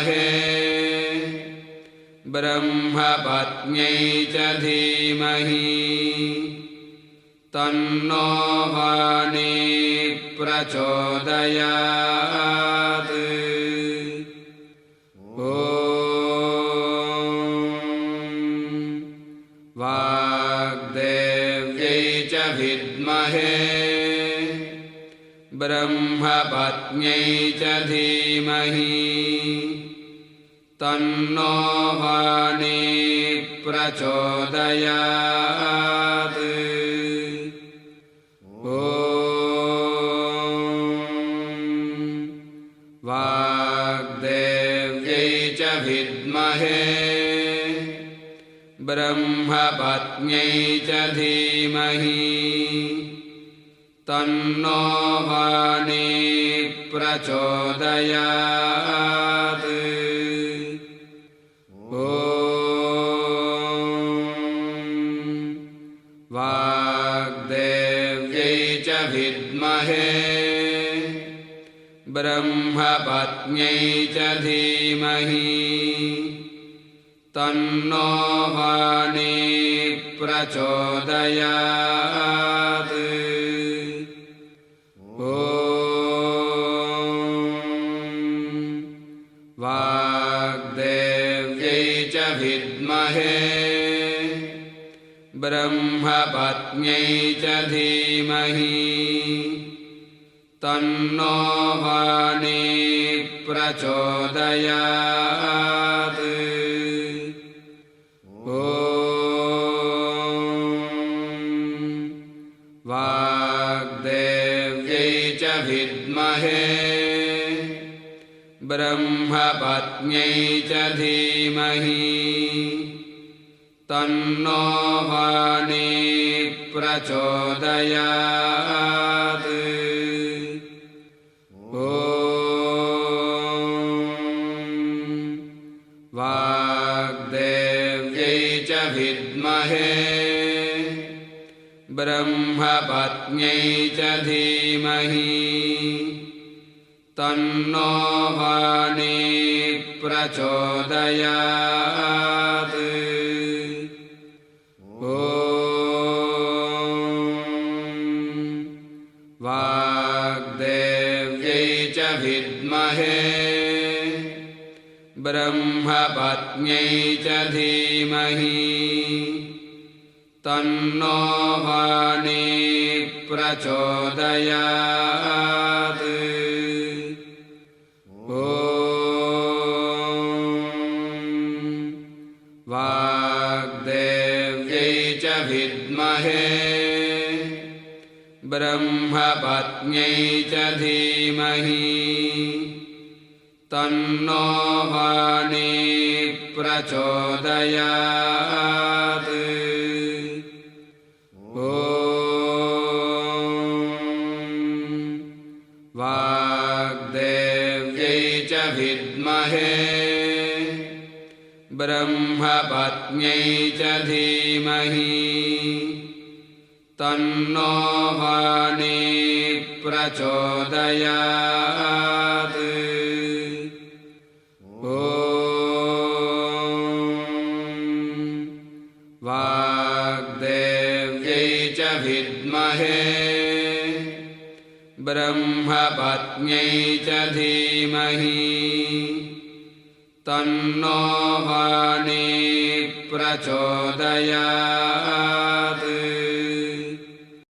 हे ब्रह्मपत्न्यै च धीमहि। तन्नो वाणि प्रचोदयात्। ॐ वाग्देव्यै च विद्महे। ब्रह्मपत्न्यै च धीमहि। तन्नो वाणी प्रचोदयात्। ॐ वाग्देव्यै च विद्महे ब्रह्मपत्न्यै च धीमहि। तन्नो वाणी प्रचोदयात् विद्महे ब्रह्मपत्न्यै च धीमहि। तन्नो वाणी प्रचोदयात्। ॐ वाग्देव्यै च विद्महे ब्रह्मपत्न्यै च धीमहि। तन्नो वाणी प्रचोदयात्। ॐ वाग्देव्यै च विद्महे। ब्रह्मपत्न्यै च धीमहि तन्नो वाणी प्रचोदयात्। ॐ वाग्देव्यै च विद्महे ब्रह्मपत्न्यै च धीमहि। तन्नो वाणी प्रचोदयात् वाग्देव्यै च विद्महे। ब्रह्मपत्न्यै च धीमहि। तन्नो वाणी प्रचोदयात्। ॐ वाग्देव्यै च विद्महे ब्रह्मपत्न्यै च धीमहि। तन्नो वाणी प्रचोदयात्। ॐ वाग्देव्यै च विद्महे। ब्रह्मपत्न्यै च धीमहि तन्नो वाणी प्रचोदयात्। ॐ वाग्देव्यै च विद्महे ब्रह्मपत्न्यै च धीमहि। तन्नो वाणी प्रचोदयात्